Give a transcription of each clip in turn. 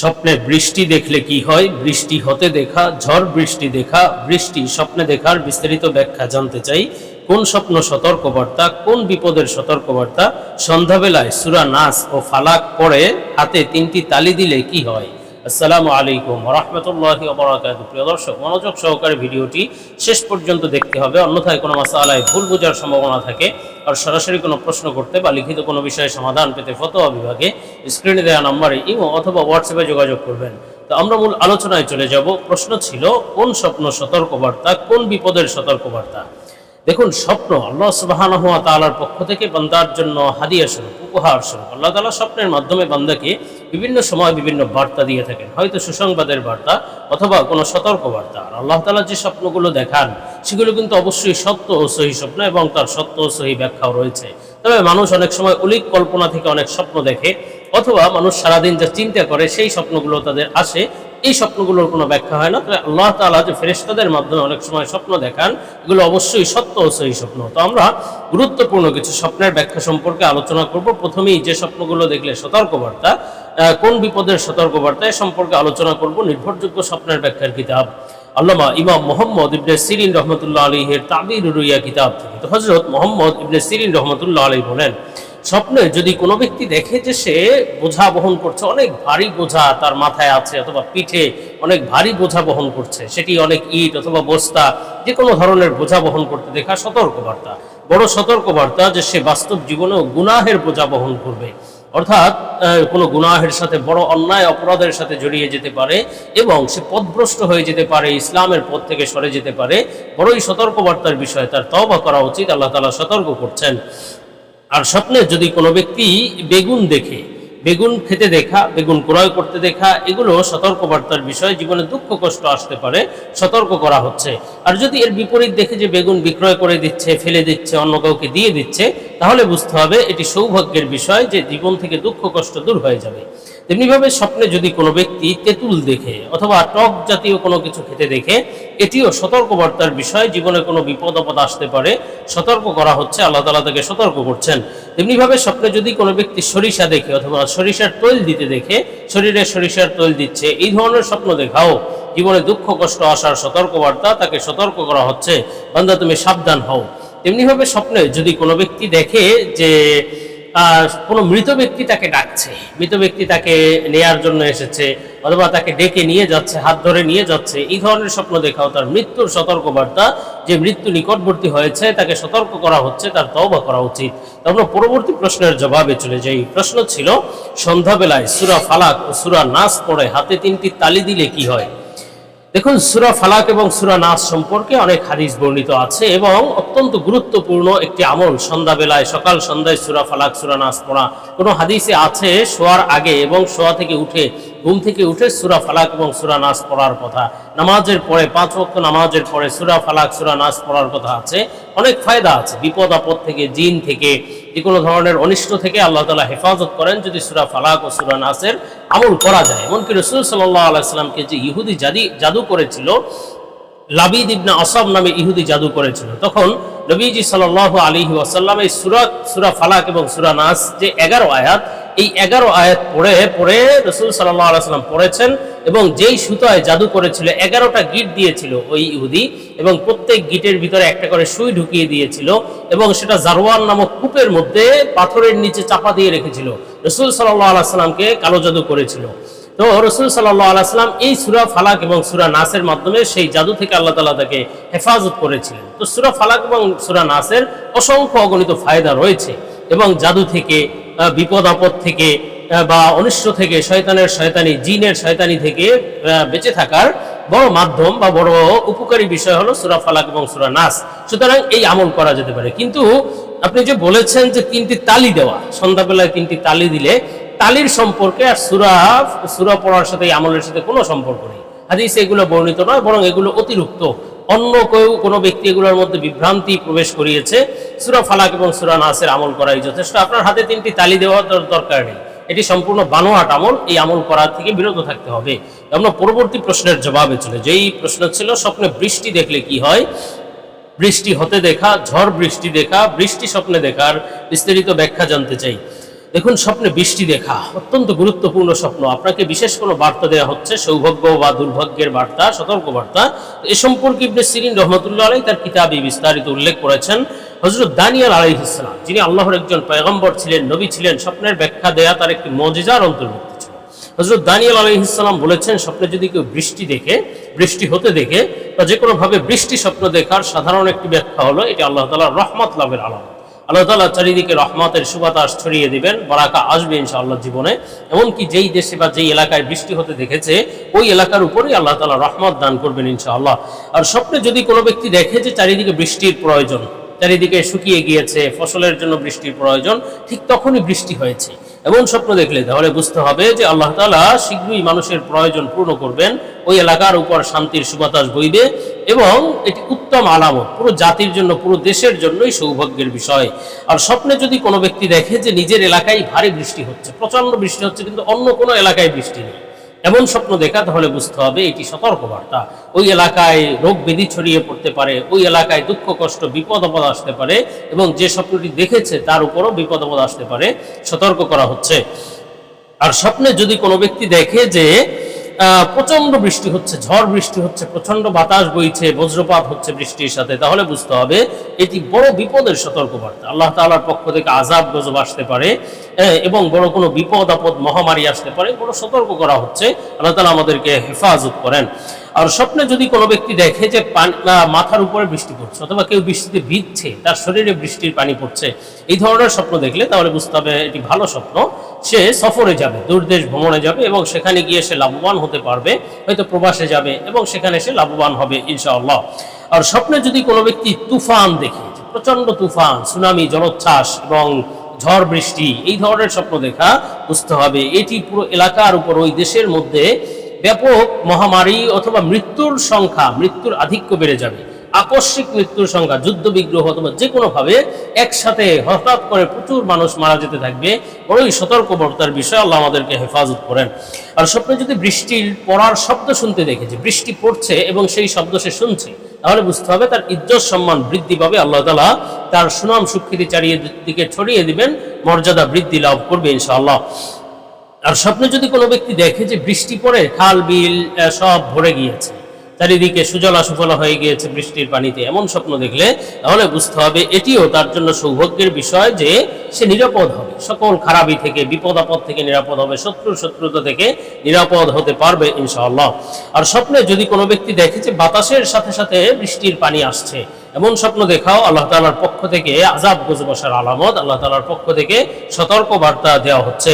স্বপ্নে বৃষ্টি দেখলে কি হয়? বৃষ্টি হতে দেখা, ঝড় বৃষ্টি দেখা, বৃষ্টি স্বপ্নে দেখার বিস্তারিত ব্যাখ্যা জানতে চাই। কোন স্বপ্ন সতর্কবার্তা, কোন বিপদের সতর্কবার্তা? সন্ধ্যাবেলায় সুরা নাস ও ফালাক পরে হাতে তিনটি তালি দিলে কি হয়? আসসালামু আলাইকুম রহমতুল্লাহি ওবরাকাতুহু। প্রিয় দর্শক, মনোযোগ সহকারে ভিডিওটি শেষ পর্যন্ত দেখতে হবে, অন্যথায় কোনো মাসালায় ভুল বোঝার সম্ভাবনা থাকে। আর সরাসরি কোনো প্রশ্ন করতে বা লিখিত কোনো বিষয়ে সমাধান পেতে ফতোয়া বিভাগে স্ক্রিনে দেওয়া নম্বরে ইমো অথবা হোয়াটসঅ্যাপে যোগাযোগ করবেন। তো আমরা মূল আলোচনায় চলে যাব। প্রশ্ন ছিল, কোন স্বপ্ন সতর্কবার্তা, কোন বিপদের সতর্কবার্তা? দেখুন, স্বপ্ন আল্লাহ সুবাহান তালার পক্ষ থেকে বান্দার জন্য হাদিয়া স্বরূপ, উপহার স্বরূপ। আল্লাহ তালা স্বপ্নের মাধ্যমে বান্দাকে বিভিন্ন সময় বিভিন্ন বার্তা দিয়ে থাকেন। হয়তো সুসংবাদের বার্তা অথবা কোনো সতর্ক বার্তা আর আল্লাহ তালা যে স্বপ্নগুলো দেখান, সেগুলো কিন্তু অবশ্যই সত্য ও সহি স্বপ্ন এবং তার সত্য ও সহি ব্যাখ্যাও রয়েছে। তবে মানুষ অনেক সময় অলিক কল্পনা থেকে অনেক স্বপ্ন দেখে অথবা মানুষ সারাদিন যা চিন্তা করে সেই স্বপ্নগুলো তাদের আসে এই স্বপ্নগুলোর কোনো ব্যাখ্যা হয় না। তবে আল্লাহ তালা যে ফেরেস্তাদের মাধ্যমে অনেক সময় স্বপ্ন দেখান, এগুলো অবশ্যই সত্য ও সহি স্বপ্ন। তো আমরা গুরুত্বপূর্ণ কিছু স্বপ্নের ব্যাখ্যা সম্পর্কে আলোচনা করব। প্রথমেই যে স্বপ্নগুলো দেখলে সতর্কবার্তা কোন বিপদের সতর্কবার্তা এ সম্পর্কে আলোচনা করব। নির্ভরযোগ্য স্বপ্নের ব্যাখ্যার কিতাব, আল্লামা ইমাম মোহাম্মদ ইবনে সিরিন রহমতুল্লাহ আলীহের তাবির রুইয়া কিতাব থেকে। তো হজরত মোহাম্মদ ইবনে সিরিন রহমতুল্লাহ আলী বলেন স্বপ্নে যদি কোনো ব্যক্তি দেখে যে সে বোঝা বহন করছে, অনেক ভারী বোঝা তার মাথায় আছে অথবা পিঠে অনেক ভারী বোঝা বহন করছে, সেটি অনেক ইট অথবা বস্তা, যে কোনো ধরনের বোঝা বহন করতে দেখা সতর্কবার্তা। বড় সতর্কবার্তা যে সে বাস্তব জীবনেও গুনাহের বোঝা বহন করবে। অর্থাৎ কোনো গুনাহের সাথে বড় অন্যায় অপরাধের সাথে জড়িয়ে যেতে পারে এবং সে পথভ্রষ্ট হয়ে যেতে পারে, ইসলামের পথ থেকে সরে যেতে পারে। বড়ই সতর্কবার্তার বিষয়ে, তার তবা করা উচিত, আল্লাহ তালা সতর্ক করছেন। আর স্বপ্নে যদি কোনো ব্যক্তি বেগুন দেখে, বেগুন খেতে দেখা, বেগুন ক্রয় করতে দেখা, এগুলো সতর্কবার্তার বিষয়, জীবনে দুঃখ, কষ্ট আসতে পারে, সতর্ক করা হচ্ছে। আর যদি এর বিপরীত দেখে যে বেগুন বিক্রয় করে দিচ্ছে, ফেলে দিচ্ছে, অন্য কাউকে দিয়ে দিচ্ছে, তাহলে বুঝতে হবে এটি সৌভাগ্যের বিষয় যে জীবন থেকে দুঃখ, কষ্ট দূর হয়ে যাবে। তেমনিভাবে স্বপ্নে যদি কোনো ব্যক্তি তেঁতুল দেখে অথবা টক জাতীয় কোনো কিছু খেতে দেখে, এটিও সতর্কবার্তার বিষয়, জীবনে কোনো বিপদ আপদ আসতে পারে, সতর্ক করা হচ্ছে, আল্লাহ তালা তাকে সতর্ক করছেন। তেমনিভাবে স্বপ্নে যদি কোনো ব্যক্তি সরিষা দেখে অথবা সরিষার তৈল দিতে দেখে, শরীরে সরিষার তৈল দিচ্ছে, এই ধরনের স্বপ্ন দেখাও। জীবনে দুঃখ, কষ্ট আসার সতর্কবার্তা, তাকে সতর্ক করা হচ্ছে। বান্দা, তুমি সাবধান হও। তেমনিভাবে স্বপ্নে যদি কোনো ব্যক্তি দেখে যে কোনো মৃত ব্যক্তি তাকে ডাকছে। মৃত ব্যক্তি তাকে নেয়ার জন্য এসেছে অথবা তাকে ডেকে নিয়ে যাচ্ছে, হাত ধরে নিয়ে যাচ্ছে। এই ধরনের স্বপ্ন দেখাও তার মৃত্যুর সতর্কবার্তা। যে মৃত্যু নিকটবর্তী হয়েছে, তাকে সতর্ক করা হচ্ছে, তার তওবা করা উচিত। তারপর পরবর্তী প্রশ্নের জবাবে চলে যাই। প্রশ্ন ছিল, সন্ধ্যাবেলায় সুরা ফালাক ও সুরা নাস পড়ে হাতে তিনটি তালি দিলে কি হয়? দেখুন, সুরা ফালাক এবং সুরা নাচ সম্পর্কে অনেক হাদিস বর্ণিত আছে এবং অত্যন্ত গুরুত্বপূর্ণ একটি আমল। সন্ধ্যাবেলায়, সকাল সন্ধ্যায় সুরা ফালাক, সুরা নাচ পড়া। কোনো হাদিসে আছে, শোয়ার আগে এবং শোয়া থেকে উঠে ঘুম থেকে উঠে সুরা ফালাক এবং সুরা নাস পড়ার কথা। নামাজের পরে, পাঁচ ওয়াক্ত নামাজের পরে সুরা ফালাক, সুরা নাস পড়ার কথা আছে। অনেক ফায়দা আছে, বিপদ, আপদ থেকে, জিন থেকে, যে কোনো ধরনের অনিষ্ট থেকে আল্লাহ তালা হেফাজত করেন যদি সুরা ফালাক ও সুরা নাসের আমল করা যায়। এমনকি রসুল সাল্লাহ আলাইসাল্লামকে যে ইহুদি জাদি, জাদু করেছিল, লাবিদ ইবনা আসাব নামে ইহুদি জাদু করেছিল, তখন নবীজি সাল্লাহ আলী ওয়াসাল্লাম এই সুরা সুরা ফালাক এবং সুরা নাস যে এগারো আয়াত এই এগারো আয়াত পড়ে পড়ে রসুল আলাইসাল্লাম পড়েছেন এবং যেই সুতায় জাদু করেছিল, এগারোটা গিট দিয়েছিল ওই ইহুদি এবং প্রত্যেক গিটের ভিতরে একটা করে সুই ঢুকিয়ে দিয়েছিল এবং সেটা জারওয়ান নামক কূপের মধ্যে পাথরের নিচে চাপা দিয়ে রেখেছিল। রসুল সাল্লাহ আলাইসাল্লামকে কালো জাদু করেছিল। তো রসুল আলাইসলাম এই সুরা ফালাক এবং সুরা নাসের মাধ্যমে সেই জাদু থেকে আল্লাহ তালা তাকে হেফাজত করেছিলেন। তো সুরা ফালাক এবং সুরা নাসের অসংখ্য অগণিত ফায়দা রয়েছে এবং জাদু থেকে বিপদ আপদ থেকে বা অনিষ্ট থেকে শয়তানের শয়তানি, জিনের শয়তানি থেকে বেঁচে থাকার বড় মাধ্যম বা বড় উপকারী বিষয় হলো সুরা ফালাক এবং সুরা নাস। সুতরাং এই আমল করা যেতে পারে। কিন্তু আপনি যে বলেছেন যে তিনটি তালি দেওয়া, সন্ধ্যাবেলায় তিনটি তালি দিলে, তালির সম্পর্কে আর সুরা সুরা পড়ার সাথে আমলের সাথে কোনো সম্পর্ক নেই। হাদিসে এগুলো বর্ণিত নয়, বরং এগুলো অতিরিক্ত। অন্য কেউ কোনো ব্যক্তি এগুলোর মধ্যে বিভ্রান্তি প্রবেশ করিয়েছে। সুরা ফালাক এবং সুরা নাসের আমল করাই যথেষ্ট। আপনার হাতে তিনটি তালি দেওয়ার দর- দরকার নেই। এটি সম্পূর্ণ বানোয়াট আমল। এই আমল করার থেকে বিরত থাকতে হবে। আমরা পরবর্তী প্রশ্নের জবাবে চলে যেই প্রশ্ন ছিল, স্বপ্নে বৃষ্টি দেখলে কি হয়? বৃষ্টি হতে দেখা, ঝড় বৃষ্টি দেখা, বৃষ্টি স্বপ্নে দেখার বিস্তারিত ব্যাখ্যা জানতে চাই। দেখুন, স্বপ্নে বৃষ্টি দেখা, অত্যন্ত গুরুত্বপূর্ণ স্বপ্ন। আপনাকে বিশেষ কোনো বার্তা দেওয়া হচ্ছে, সৌভাগ্য বা দুর্ভাগ্যের বার্তা সতর্ক বার্তা এ সম্পর্কে ইবনে সিরিন রহমতুল্লাহ আলাই তার কিতাবে বিস্তারিত উল্লেখ করেছেন। হজরত দানিয়াল আলাই ইসলাম যিনি আল্লাহর একজন পয়গম্বর ছিলেন, নবী ছিলেন, স্বপ্নের ব্যাখ্যা দেয়া তার একটি মজিজার অন্তর্ভুক্ত ছিল। হজরত দানিয়াল আলাই বলেছেন, স্বপ্নে যদি কেউ বৃষ্টি দেখে, বৃষ্টি হতে দেখে, বা যে কোনোভাবে বৃষ্টি স্বপ্ন দেখার সাধারণ একটি ব্যাখ্যা হলো, এটি আল্লাহ তালার রহমত লাভের আলামত। আল্লাহ তালা চারিদিকে রহমতের সুবাতাস ছড়িয়ে দিবেন, বারাকা আসবে ইনশাআল্লাহ জীবনে। এমনকি যেই দেশে বা যেই এলাকায় বৃষ্টি হতে দেখেছে, ওই এলাকার উপরেই আল্লাহ তালা রহমত দান করবেন ইনশাআল্লাহ। আর স্বপ্নে যদি কোনো ব্যক্তি দেখে যে চারিদিকে বৃষ্টির প্রয়োজন, চারিদিকে শুকিয়ে গিয়েছে, ফসলের জন্য বৃষ্টির প্রয়োজন, ঠিক তখনই বৃষ্টি হয়েছে। এমন স্বপ্ন দেখলে তাহলে বুঝতে হবে যে আল্লাহ তালা শীঘ্রই মানুষের প্রয়োজন পূর্ণ করবেন, ওই এলাকার উপর শান্তির সুবাতাস বইবে এবং এটি উত্তম আলামত, পুরো জাতির জন্য, পুরো দেশের জন্যই সৌভাগ্যের বিষয়। আর স্বপ্নে যদি কোনো ব্যক্তি দেখে যে নিজের এলাকায় ভারী বৃষ্টি হচ্ছে প্রচণ্ড বৃষ্টি হচ্ছে, কিন্তু অন্য কোনো এলাকায় বৃষ্টি নেই, এমন স্বপ্ন দেখা, তাহলে বুঝতে হবে এটি সতর্কবার্তা। ওই এলাকায় রোগ ব্যাধি ছড়িয়ে পড়তে পারে, ওই এলাকায় দুঃখ, কষ্ট, বিপদ আপদ আসতে পারে এবং যে স্বপ্নটি দেখেছে, তার উপরও বিপদ আপদ আসতে পারে। সতর্ক করা হচ্ছে। আর স্বপ্নে যদি কোনো ব্যক্তি দেখে যে প্রচণ্ড বৃষ্টি হচ্ছে, ঝড় বৃষ্টি হচ্ছে প্রচণ্ড বাতাস বইছে, বজ্রপাত হচ্ছে বৃষ্টির সাথে। তাহলে বুঝতে হবে, এটি বড় বিপদের সতর্কবার্তা। আল্লাহ তাআলার পক্ষ থেকে আজাব গজব আসতে পারে এবং বড় কোনো বিপদ, আপদ, মহামারী আসতে পারে, বড় সতর্ক করা হচ্ছে। আল্লাহ তালা আমাদেরকে হেফাজত করেন। আর স্বপ্নে যদি কোনো ব্যক্তি দেখে যে মাথার উপরে বৃষ্টি পড়ছে, অথবা কেউ বৃষ্টিতে ভিজছে, তার শরীরে বৃষ্টির পানি পড়ছে, এই ধরনের স্বপ্ন দেখলে তাহলে বুঝতে হবে এটি ভালো স্বপ্ন। সে সফরে যাবে, দূরদেশ ভ্রমণে যাবে এবং সেখানে গিয়ে সে লাভবান হতে পারবে, হয়তো প্রবাসে যাবে এবং সেখানে সে লাভবান হবে, ইনশাআল্লাহ। আর স্বপ্নে যদি কোনো ব্যক্তি তুফান দেখে, যে প্রচণ্ড তুফান, সুনামি, জলোচ্ছ্বাস এবং ঝড় বৃষ্টি, এই ধরনের স্বপ্ন দেখা বুঝতে হবে। এটি পুরো এলাকার উপর, ওই দেশের মধ্যে ব্যাপক মহামারী অথবা মৃত্যুর সংখ্যা, মৃত্যুর আধিক্য বেড়ে যাবে। আকস্মিক মৃত্যুর সংখ্যা, যুদ্ধ, বিগ্রহ অথবা যে কোনোভাবে একসাথে হঠাৎ করে প্রচুর মানুষ মারা যেতে থাকবে বড়ই সতর্কবার্তার বিষয় আল্লাহ আমাদেরকে হেফাজত করেন। আর স্বপ্নে যদি বৃষ্টির পড়ার শব্দ শুনতে দেখে যে বৃষ্টি পড়ছে এবং সেই শব্দ সে শুনছে, তাহলে বুঝতে হবে তার ইজ্জত সম্মান বৃদ্ধি পাবে, আল্লাহ তালা তার সুনাম সুখ্যাতি চারিয়ে দিকে ছড়িয়ে দিবেন, মর্যাদা বৃদ্ধি লাভ করবে ইনশাআল্লাহ। আর স্বপ্নে যদি কোনো ব্যক্তি দেখে যে বৃষ্টি পড়ে, খাল, বিল সব ভরে গিয়েছে চারিদিকে সুজলা সুফলা হয়ে গিয়েছে বৃষ্টির পানিতে। এমন স্বপ্ন দেখলে তাহলে বুঝতে হবে এটিও তার জন্য সৌভাগ্যের বিষয় যে সে নিরাপদ হবে। সকল খারাপি থেকে, বিপদ আপদ থেকে নিরাপদ হবে শত্রু শত্রুতা থেকে নিরাপদ হতে পারবে ইনশাআল্লাহ। আর স্বপ্নে যদি কোনো ব্যক্তি দেখে যে বাতাসের সাথে সাথে বৃষ্টির পানি আসছে, এমন স্বপ্ন দেখাও আল্লাহ তালার পক্ষ থেকে আজাব গজব আসার আলামত আল্লাহ তালার পক্ষ থেকে সতর্ক বার্তা দেওয়া হচ্ছে।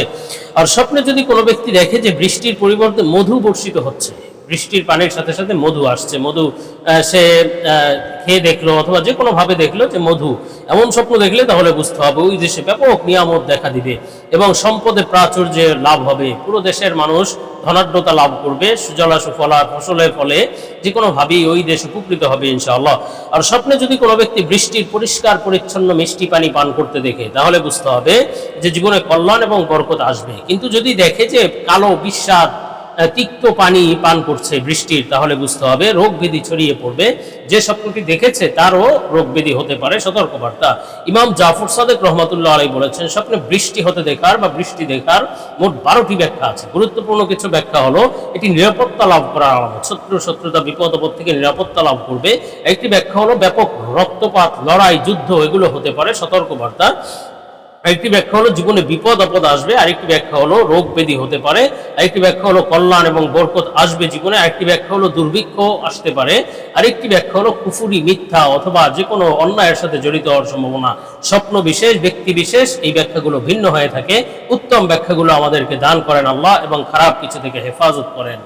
আর স্বপ্নে যদি কোনো ব্যক্তি দেখে যে বৃষ্টির পরিবর্তে মধু বর্ষিত হচ্ছে বৃষ্টির পানির সাথে সাথে মধু আসছে। মধু সে খেয়ে দেখল অথবা যে কোনো ভাবে দেখল যে মধু। এমন স্বপ্ন দেখলে তাহলে বুঝতে হবে ওই দেশে ব্যাপক নিয়ামত দেখা দিবে এবং সম্পদে প্রাচুর্যের লাভ হবে। পুরো দেশের মানুষ ধনাঢ্যতা লাভ করবে সুজলা সুফলা ফসলের ফলে যে কোনো ভাবেই ওই দেশ উপকৃত হবে ইনশাআল্লাহ। আর স্বপ্নে যদি কোনো ব্যক্তি বৃষ্টির পরিষ্কার পরিচ্ছন্ন মিষ্টি পানি পান করতে দেখে তাহলে বুঝতে হবে যে জীবনে কল্যাণ এবং বরকত আসবে। কিন্তু যদি দেখে যে কালো আহ, তিক্ত পানি পান করছে বৃষ্টির, তাহলে বুঝতে হবে রোগ ব্যাধি ছড়িয়ে পড়বে। যে স্বপ্নটি দেখেছে তারও রোগ ব্যাধি হতে পারে, সতর্কবার্তা। ইমাম জাফর সাদেক রহমাতুল্লাহ আলাই বলেছেন, স্বপ্নে বৃষ্টি হতে দেখার বা বৃষ্টি দেখার মোট বারোটি ব্যাখ্যা আছে। গুরুত্বপূর্ণ কিছু ব্যাখ্যা হলো, এটি নিরাপত্তা লাভ করার আলামত। শত্রু শত্রুতা বিপদ আপদ থেকে নিরাপত্তা লাভ করবে। একটি ব্যাখ্যা হলো, ব্যাপক রক্তপাত, লড়াই, যুদ্ধ, এগুলো হতে পারে, সতর্কবার্তা। আরেকটি ব্যাখ্যা হলো, জীবনে বিপদ, আপদ আসবে, আরেকটি ব্যাখ্যা হলো রোগ ব্যাধি হতে পারে, আরেকটি ব্যাখ্যা হলো কল্যাণ এবং বরকত আসবে জীবনে, আরেকটি ব্যাখ্যা হলো দুর্ভিক্ষ আসতে পারে, আরেকটি ব্যাখ্যা হলো কুফুরি, মিথ্যা অথবা যে কোনো অন্যায়ের সাথে জড়িত হওয়ার সম্ভাবনা। স্বপ্ন বিশেষ, ব্যক্তি বিশেষ, এই ব্যাখ্যাগুলো ভিন্ন হয়ে থাকে। উত্তম ব্যাখ্যাগুলো আমাদেরকে দান করেন আল্লাহ এবং খারাপ কিছু থেকে হেফাজত করেন।